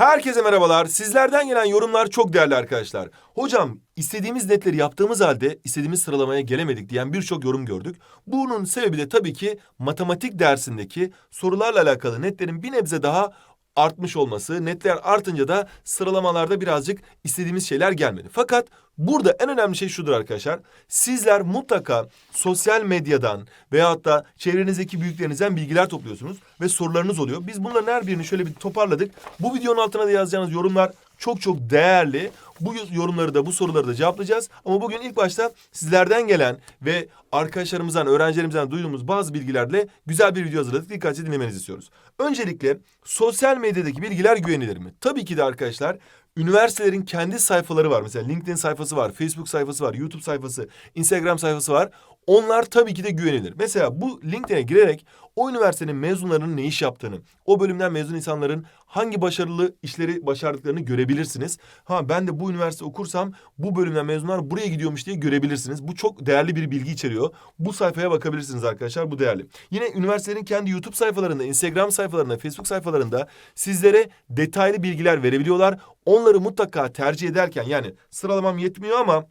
Herkese merhabalar. Sizlerden gelen yorumlar çok değerli arkadaşlar. Hocam istediğimiz netleri yaptığımız halde istediğimiz sıralamaya gelemedik diyen birçok yorum gördük. Bunun sebebi de tabii ki matematik dersindeki sorularla alakalı netlerin bir nebze daha artmış olması. Netler artınca da sıralamalarda birazcık istediğimiz şeyler gelmedi. Fakat burada en önemli şey şudur arkadaşlar. Sizler mutlaka sosyal medyadan veyahut da çevrenizdeki büyüklerinizden bilgiler topluyorsunuz ve sorularınız oluyor. Biz bunların her birini şöyle bir toparladık. Bu videonun altına da yazacağınız yorumlar çok çok değerli. Bu yorumları da bu soruları da cevaplayacağız. Ama bugün ilk başta sizlerden gelen ve arkadaşlarımızdan, öğrencilerimizden duyduğumuz bazı bilgilerle güzel bir video hazırladık. Dikkatli dinlemenizi istiyoruz. Öncelikle sosyal medyadaki bilgiler güvenilir mi? Tabii ki de arkadaşlar üniversitelerin kendi sayfaları var. Mesela LinkedIn sayfası var, Facebook sayfası var, YouTube sayfası, Instagram sayfası var. Onlar tabii ki de güvenilir. Mesela bu LinkedIn'e girerek o üniversitenin mezunlarının ne iş yaptığını, o bölümden mezun insanların hangi başarılı işleri başardıklarını görebilirsiniz. Ha ben de bu üniversite okursam bu bölümden mezunlar buraya gidiyormuş diye görebilirsiniz. Bu çok değerli bir bilgi içeriyor. Bu sayfaya bakabilirsiniz arkadaşlar. Bu değerli. Yine üniversitenin kendi YouTube sayfalarında, Instagram sayfalarında, Facebook sayfalarında sizlere detaylı bilgiler verebiliyorlar. Onları mutlaka tercih ederken yani sıralamam yetmiyor ama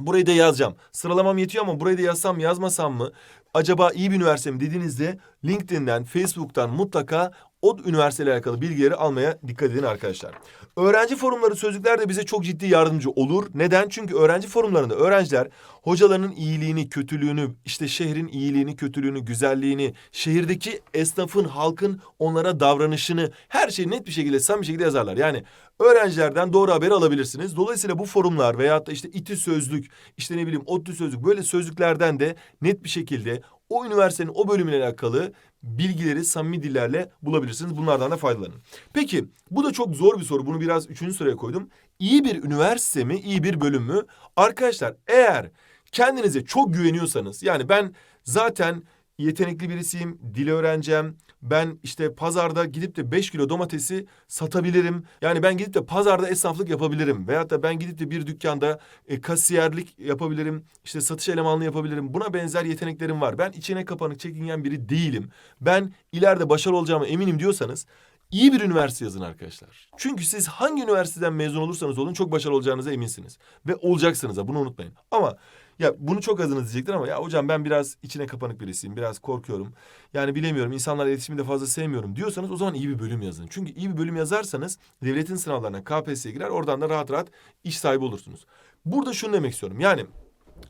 Burayı da yazacağım. Sıralamam yetiyor ama burayı da yazsam yazmasam mı? Acaba iyi bir üniversite mi dediğinizde LinkedIn'den, Facebook'tan mutlaka o üniversiteyle alakalı bilgileri almaya dikkat edin arkadaşlar. Öğrenci forumları sözlükler de bize çok ciddi yardımcı olur. Neden? Çünkü öğrenci forumlarında öğrenciler hocalarının iyiliğini, kötülüğünü, işte şehrin iyiliğini, kötülüğünü, güzelliğini, şehirdeki esnafın, halkın onlara davranışını her şeyi net bir şekilde, samimi bir şekilde yazarlar. Yani öğrencilerden doğru haberi alabilirsiniz. Dolayısıyla bu forumlar veyahut da işte iti sözlük, işte ne bileyim ODTÜ sözlük böyle sözlüklerden de net bir şekilde o üniversitenin o bölümüyle alakalı bilgileri samimi dillerle bulabilirsiniz. Bunlardan da faydalanın. Peki bu da çok zor bir soru. Bunu biraz üçüncü sıraya koydum. İyi bir üniversite mi, iyi bir bölüm mü? Arkadaşlar eğer kendinize çok güveniyorsanız yani ben zaten yetenekli birisiyim, dil öğreneceğim. Ben işte pazarda gidip de 5 kilo domatesi satabilirim. Yani ben gidip de pazarda esnaflık yapabilirim. Veyahut da ben gidip de bir dükkanda e, kasiyerlik yapabilirim. İşte satış elemanlığı yapabilirim. Buna benzer yeteneklerim var. Ben içine kapanık çekingen biri değilim. Ben ileride başarılı olacağıma eminim diyorsanız iyi bir üniversite yazın arkadaşlar. Çünkü siz hangi üniversiteden mezun olursanız olun çok başarılı olacağınıza eminsiniz. Ve olacaksınız da bunu unutmayın. Ama ya bunu çok azınız diyecekler ama ya hocam ben biraz içine kapanık birisiyim. Biraz korkuyorum. Yani bilemiyorum. insanlarla iletişimi de fazla sevmiyorum diyorsanız o zaman iyi bir bölüm yazın. Çünkü iyi bir bölüm yazarsanız devletin sınavlarına KPSS'ye girer. Oradan da rahat rahat iş sahibi olursunuz. Burada şunu demek istiyorum. Yani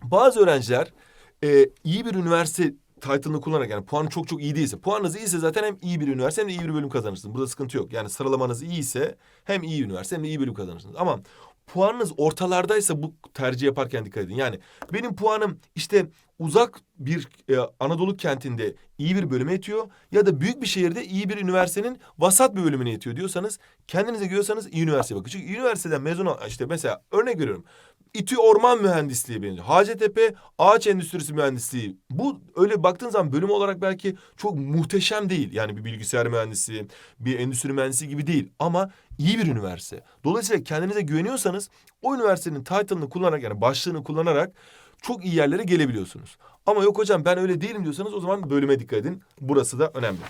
bazı öğrenciler e, iyi bir üniversite title'ını kullanarak yani puanı çok çok iyi değilse puanınız iyiyse zaten hem iyi bir üniversite hem de iyi bir bölüm kazanırsınız. Burada sıkıntı yok. Yani sıralamanız iyiyse hem iyi üniversite hem de iyi bölüm kazanırsınız. Ama puanınız ortalardaysa bu tercih yaparken dikkat edin. Yani benim puanım işte uzak bir e, Anadolu kentinde iyi bir bölüme yetiyor ya da büyük bir şehirde iyi bir üniversitenin vasat bir bölümüne yetiyor diyorsanız kendinize görüyorsanız iyi üniversiteye bakın. Çünkü üniversiteden mezun işte mesela örnek veriyorum. İTÜ Orman Mühendisliği benim. Hacettepe Ağaç Endüstrisi Mühendisliği. Bu öyle baktığın zaman bölüm olarak belki çok muhteşem değil. Yani bir bilgisayar mühendisi, bir endüstri mühendisi gibi değil. Ama iyi bir üniversite. Dolayısıyla kendinize güveniyorsanız o üniversitenin title'ını kullanarak yani başlığını kullanarak çok iyi yerlere gelebiliyorsunuz. Ama yok hocam ben öyle değilim diyorsanız o zaman bölüme dikkat edin. Burası da önemli.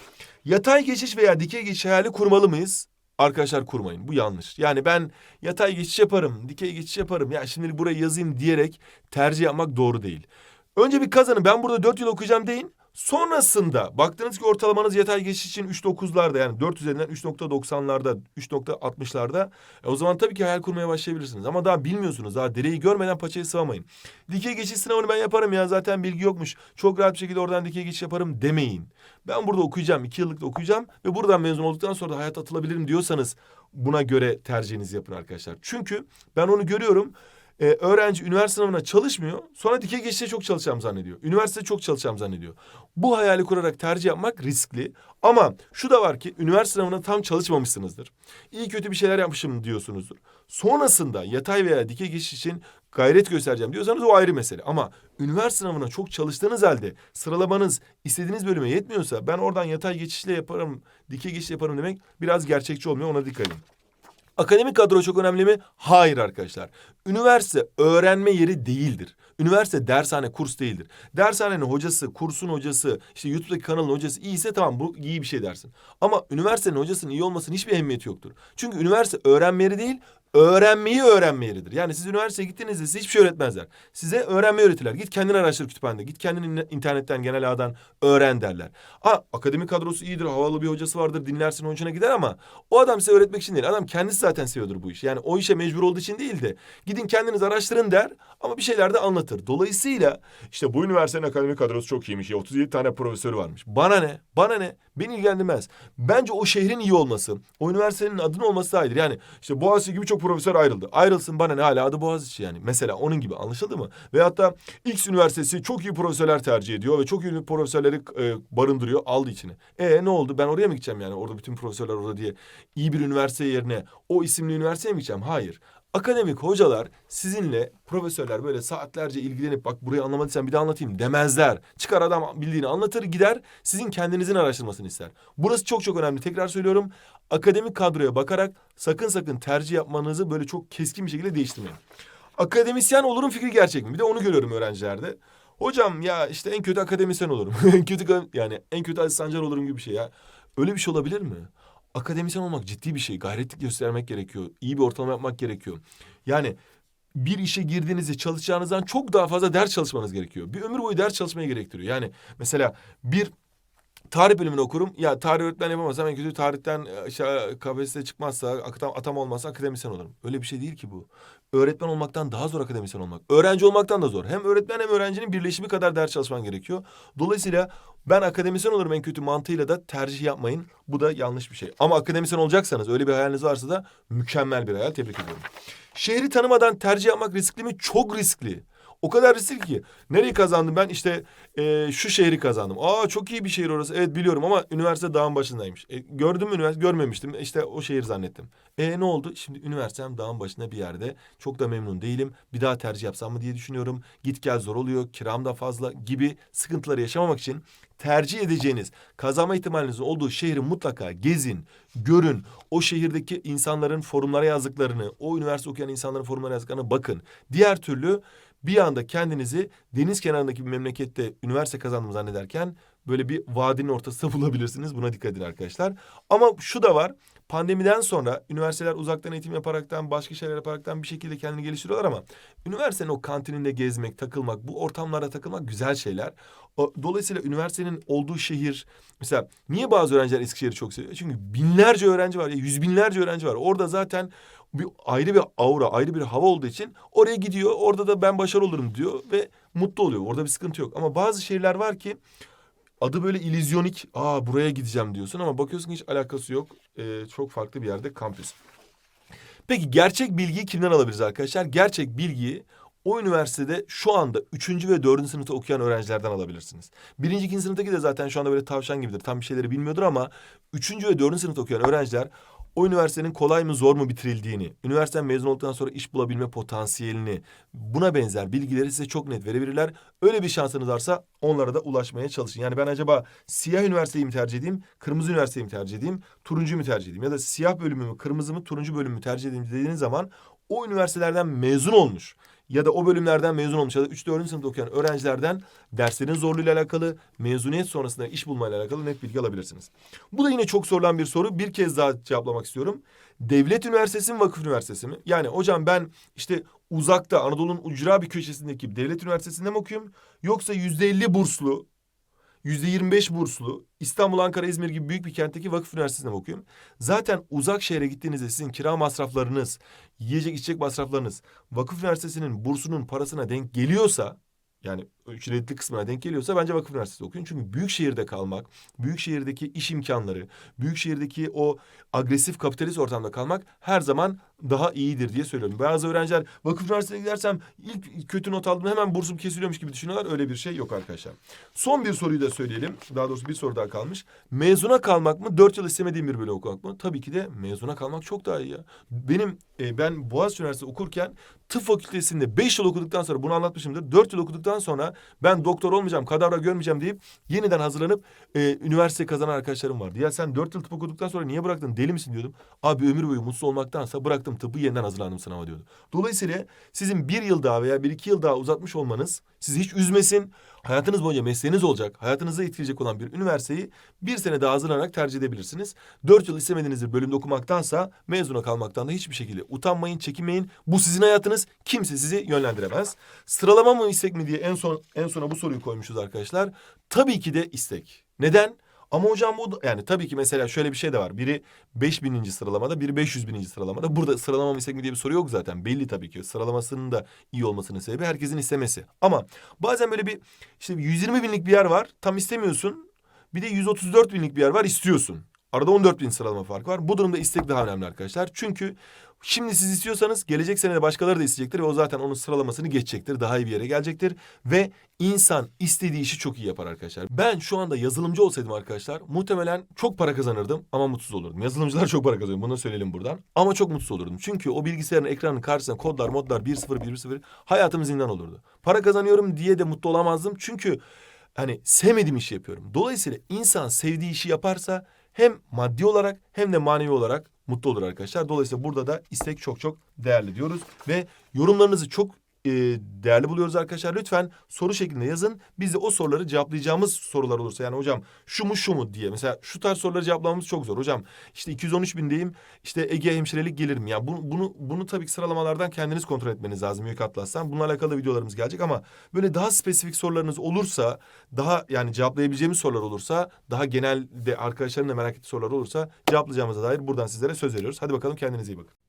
Yatay geçiş veya dikey geçiş hayali kurmalı mıyız? Arkadaşlar kurmayın. Bu yanlış. Yani ben yatay geçiş yaparım, dikey geçiş yaparım. Ya şimdi burayı yazayım diyerek tercih yapmak doğru değil. Önce bir kazanın. Ben burada 4 yıl okuyacağım deyin. Sonrasında baktınız ki ortalamanız yatay geçiş için 3.9'larda yani 4 üzerinden 3.90'larda, 3.60'larda. E o zaman tabii ki hayal kurmaya başlayabilirsiniz. Ama daha bilmiyorsunuz. Daha dereyi görmeden paçayı sıvamayın. Dikey geçiş sınavını ben yaparım ya zaten bilgi yokmuş. Çok rahat bir şekilde oradan dikey geçiş yaparım demeyin. Ben burada okuyacağım, 2 yıllık da okuyacağım ve buradan mezun olduktan sonra da hayata atılabilirim diyorsanız buna göre tercihinizi yapın arkadaşlar. Çünkü ben onu görüyorum. Ee, öğrenci üniversite sınavına çalışmıyor. Sonra dikey geçişte çok çalışacağım zannediyor. Üniversitede çok çalışacağım zannediyor. Bu hayali kurarak tercih yapmak riskli. Ama şu da var ki üniversite sınavına tam çalışmamışsınızdır. İyi kötü bir şeyler yapmışım diyorsunuzdur. Sonrasında yatay veya dikey geçiş için gayret göstereceğim diyorsanız o ayrı mesele. Ama üniversite sınavına çok çalıştığınız halde sıralamanız istediğiniz bölüme yetmiyorsa ben oradan yatay geçişle yaparım, dikey geçiş yaparım demek biraz gerçekçi olmuyor ona dikkat edin. Akademik kadro çok önemli mi? Hayır arkadaşlar. Üniversite öğrenme yeri değildir. Üniversite dershane, kurs değildir. Dershanenin hocası, kursun hocası, işte YouTube'daki kanalın hocası iyiyse tamam bu iyi bir şey dersin. Ama üniversitenin hocasının iyi olmasının hiçbir ehemmiyeti yoktur. Çünkü üniversite öğrenme yeri değil, öğrenmeyi öğrenme yeridir. Yani siz üniversiteye gittiğinizde size hiçbir şey öğretmezler. Size öğrenme öğretirler. Git kendin araştır kütüphanede. Git kendin in- internetten, genel ağdan öğren derler. Ha akademik kadrosu iyidir, havalı bir hocası vardır, dinlersin hoşuna gider ama o adam size öğretmek için değil. Adam kendisi zaten seviyordur bu işi. Yani o işe mecbur olduğu için değil de gidin kendiniz araştırın der ama bir şeyler de anlatır. Dolayısıyla işte bu üniversitenin akademik kadrosu çok iyiymiş. Ya 37 tane profesörü varmış. Bana ne? Bana ne? Beni ilgilendirmez. Bence o şehrin iyi olması, o üniversitenin adının olması daha iyidir. Yani işte Boğaziçi gibi çok profesör ayrıldı. Ayrılsın bana ne hala adı Boğaziçi yani. Mesela onun gibi anlaşıldı mı? Veyahut da X üniversitesi çok iyi profesörler tercih ediyor ve çok iyi profesörleri e, barındırıyor aldı içine. E ne oldu? Ben oraya mı gideceğim yani? Orada bütün profesörler orada diye iyi bir üniversite yerine o isimli üniversiteye mi gideceğim? Hayır. Akademik hocalar sizinle profesörler böyle saatlerce ilgilenip bak burayı anlamadıysan bir daha anlatayım demezler. Çıkar adam bildiğini anlatır gider sizin kendinizin araştırmasını ister. Burası çok çok önemli tekrar söylüyorum. Akademik kadroya bakarak sakın sakın tercih yapmanızı böyle çok keskin bir şekilde değiştirmeyin. Akademisyen olurum fikri gerçek mi? Bir de onu görüyorum öğrencilerde. Hocam ya işte en kötü akademisyen olurum. en kötü yani en kötü Aziz olurum gibi bir şey ya. Öyle bir şey olabilir mi? Akademisyen olmak ciddi bir şey. Gayretli göstermek gerekiyor. İyi bir ortalama yapmak gerekiyor. Yani bir işe girdiğinizde çalışacağınızdan çok daha fazla ders çalışmanız gerekiyor. Bir ömür boyu ders çalışmaya gerektiriyor. Yani mesela bir tarih bölümünü okurum. Ya tarih öğretmen yapamazsam en kötü tarihten işte KPSS'ye çıkmazsa, atam, atam olmazsa akademisyen olurum. Öyle bir şey değil ki bu. Öğretmen olmaktan daha zor akademisyen olmak. Öğrenci olmaktan da zor. Hem öğretmen hem öğrencinin birleşimi kadar ders çalışman gerekiyor. Dolayısıyla ben akademisyen olurum en kötü mantığıyla da tercih yapmayın. Bu da yanlış bir şey. Ama akademisyen olacaksanız öyle bir hayaliniz varsa da mükemmel bir hayal. Tebrik ediyorum. Şehri tanımadan tercih yapmak riskli mi? Çok riskli. O kadar riskli ki. Nereyi kazandım ben? İşte e, şu şehri kazandım. Aa çok iyi bir şehir orası. Evet biliyorum ama üniversite dağın başındaymış. E, gördüm mü üniversite? Görmemiştim. İşte o şehir zannettim. E ne oldu? Şimdi üniversitem dağın başında bir yerde. Çok da memnun değilim. Bir daha tercih yapsam mı diye düşünüyorum. Git gel zor oluyor. Kiram da fazla gibi sıkıntıları yaşamamak için tercih edeceğiniz, kazanma ihtimalinizin olduğu şehri mutlaka gezin, görün. O şehirdeki insanların forumlara yazdıklarını, o üniversite okuyan insanların forumlara yazdıklarını bakın. Diğer türlü bir anda kendinizi deniz kenarındaki bir memlekette üniversite kazandım zannederken böyle bir vadinin ortasında bulabilirsiniz. Buna dikkat edin arkadaşlar. Ama şu da var. Pandemiden sonra üniversiteler uzaktan eğitim yaparaktan, başka şeyler yaparaktan bir şekilde kendini geliştiriyorlar ama üniversitenin o kantininde gezmek, takılmak, bu ortamlara takılmak güzel şeyler. Dolayısıyla üniversitenin olduğu şehir, mesela niye bazı öğrenciler Eskişehir'i çok seviyor? Çünkü binlerce öğrenci var ya, yüz binlerce öğrenci var. Orada zaten bir ayrı bir aura, ayrı bir hava olduğu için oraya gidiyor. Orada da ben başarılı olurum diyor ve mutlu oluyor. Orada bir sıkıntı yok. Ama bazı şehirler var ki adı böyle illüzyonik. Aa buraya gideceğim diyorsun ama bakıyorsun hiç alakası yok. Ee, çok farklı bir yerde kampüs. Peki gerçek bilgiyi kimden alabiliriz arkadaşlar? Gerçek bilgiyi o üniversitede şu anda üçüncü ve dördüncü sınıfta okuyan öğrencilerden alabilirsiniz. Birinci, ikinci sınıftaki de zaten şu anda böyle tavşan gibidir. Tam bir şeyleri bilmiyordur ama üçüncü ve dördüncü sınıfta okuyan öğrenciler o üniversitenin kolay mı zor mu bitirildiğini, üniversiteden mezun olduktan sonra iş bulabilme potansiyelini, buna benzer bilgileri size çok net verebilirler. Öyle bir şansınız varsa onlara da ulaşmaya çalışın. Yani ben acaba siyah üniversiteyi mi tercih edeyim, kırmızı üniversiteyi mi tercih edeyim, turuncuyu mu tercih edeyim ya da siyah bölümü mü, kırmızı mı, turuncu bölümü mü tercih edeyim dediğiniz zaman o üniversitelerden mezun olmuş ya da o bölümlerden mezun olmuş ya da 3 4. sınıfta okuyan öğrencilerden derslerin zorluğuyla alakalı, mezuniyet sonrasında iş bulmayla alakalı net bilgi alabilirsiniz. Bu da yine çok sorulan bir soru. Bir kez daha cevaplamak istiyorum. Devlet üniversitesi mi, vakıf üniversitesi mi? Yani hocam ben işte uzakta Anadolu'nun ucra bir köşesindeki devlet üniversitesinde mi okuyayım? Yoksa yüzde elli burslu, yüzde yirmi beş burslu İstanbul, Ankara, İzmir gibi büyük bir kentteki vakıf üniversitesinde mi okuyayım? Zaten uzak şehre gittiğinizde sizin kira masraflarınız, yiyecek içecek masraflarınız vakıf üniversitesinin bursunun parasına denk geliyorsa yani ücretli kısmına denk geliyorsa bence vakıf üniversitesi okuyun. Çünkü büyük şehirde kalmak, büyük şehirdeki iş imkanları, büyük şehirdeki o agresif kapitalist ortamda kalmak her zaman daha iyidir diye söylüyorum. Bazı öğrenciler vakıf üniversitesine gidersem ilk kötü not aldım hemen bursum kesiliyormuş gibi düşünüyorlar. Öyle bir şey yok arkadaşlar. Son bir soruyu da söyleyelim. Daha doğrusu bir soru daha kalmış. Mezuna kalmak mı? Dört yıl istemediğim bir bölüm okumak mı? Tabii ki de mezuna kalmak çok daha iyi ya. Benim e, ben Boğaziçi Üniversitesi okurken tıp fakültesinde beş yıl okuduktan sonra bunu anlatmışımdır. Dört yıl okuduktan sonra ben doktor olmayacağım, kadavra görmeyeceğim deyip yeniden hazırlanıp e, üniversite kazanan arkadaşlarım vardı. Ya sen dört yıl tıp okuduktan sonra niye bıraktın? Deli misin diyordum. Abi ömür boyu mutsuz olmaktansa bıraktım tıbbı yeniden hazırlandım sınava diyordu. Dolayısıyla sizin bir yıl daha veya bir iki yıl daha uzatmış olmanız sizi hiç üzmesin. Hayatınız boyunca mesleğiniz olacak, hayatınızı etkileyecek olan bir üniversiteyi bir sene daha hazırlanarak tercih edebilirsiniz. Dört yıl istemediğiniz bir bölümde okumaktansa mezuna kalmaktan da hiçbir şekilde utanmayın, çekinmeyin. Bu sizin hayatınız. Kimse sizi yönlendiremez. Sıralama mı istek mi diye en son en sona bu soruyu koymuşuz arkadaşlar. Tabii ki de istek. Neden? Ama hocam bu yani tabii ki mesela şöyle bir şey de var. Biri 5000. sıralamada, biri 500. sıralamada. Burada sıralama mı istek mi diye bir soru yok zaten. Belli tabii ki. Sıralamasının da iyi olmasının sebebi herkesin istemesi. Ama bazen böyle bir işte 120 binlik bir yer var. Tam istemiyorsun. Bir de 134 binlik bir yer var istiyorsun. Arada 14 bin sıralama farkı var. Bu durumda istek daha önemli arkadaşlar. Çünkü şimdi siz istiyorsanız gelecek sene de başkaları da isteyecektir. Ve o zaten onun sıralamasını geçecektir. Daha iyi bir yere gelecektir. Ve insan istediği işi çok iyi yapar arkadaşlar. Ben şu anda yazılımcı olsaydım arkadaşlar muhtemelen çok para kazanırdım ama mutsuz olurdum. Yazılımcılar çok para kazanıyor bunu söyleyelim buradan. Ama çok mutsuz olurdum. Çünkü o bilgisayarın ekranının karşısında kodlar modlar 1-0 1-0 hayatım zindan olurdu. Para kazanıyorum diye de mutlu olamazdım. Çünkü hani sevmediğim işi yapıyorum. Dolayısıyla insan sevdiği işi yaparsa hem maddi olarak hem de manevi olarak mutlu olur arkadaşlar. Dolayısıyla burada da istek çok çok değerli diyoruz ve yorumlarınızı çok e, değerli buluyoruz arkadaşlar. Lütfen soru şeklinde yazın. Biz de o soruları cevaplayacağımız sorular olursa yani hocam şu mu şu mu diye mesela şu tarz soruları cevaplamamız çok zor. Hocam işte 213 bindeyim işte Ege hemşirelik gelir mi? Ya bunu, bunu, bunu tabii ki sıralamalardan kendiniz kontrol etmeniz lazım Büyük Atlas'tan. Bununla alakalı videolarımız gelecek ama böyle daha spesifik sorularınız olursa daha yani cevaplayabileceğimiz sorular olursa daha genelde arkadaşların da merak ettiği sorular olursa cevaplayacağımıza dair buradan sizlere söz veriyoruz. Hadi bakalım kendinize iyi bakın.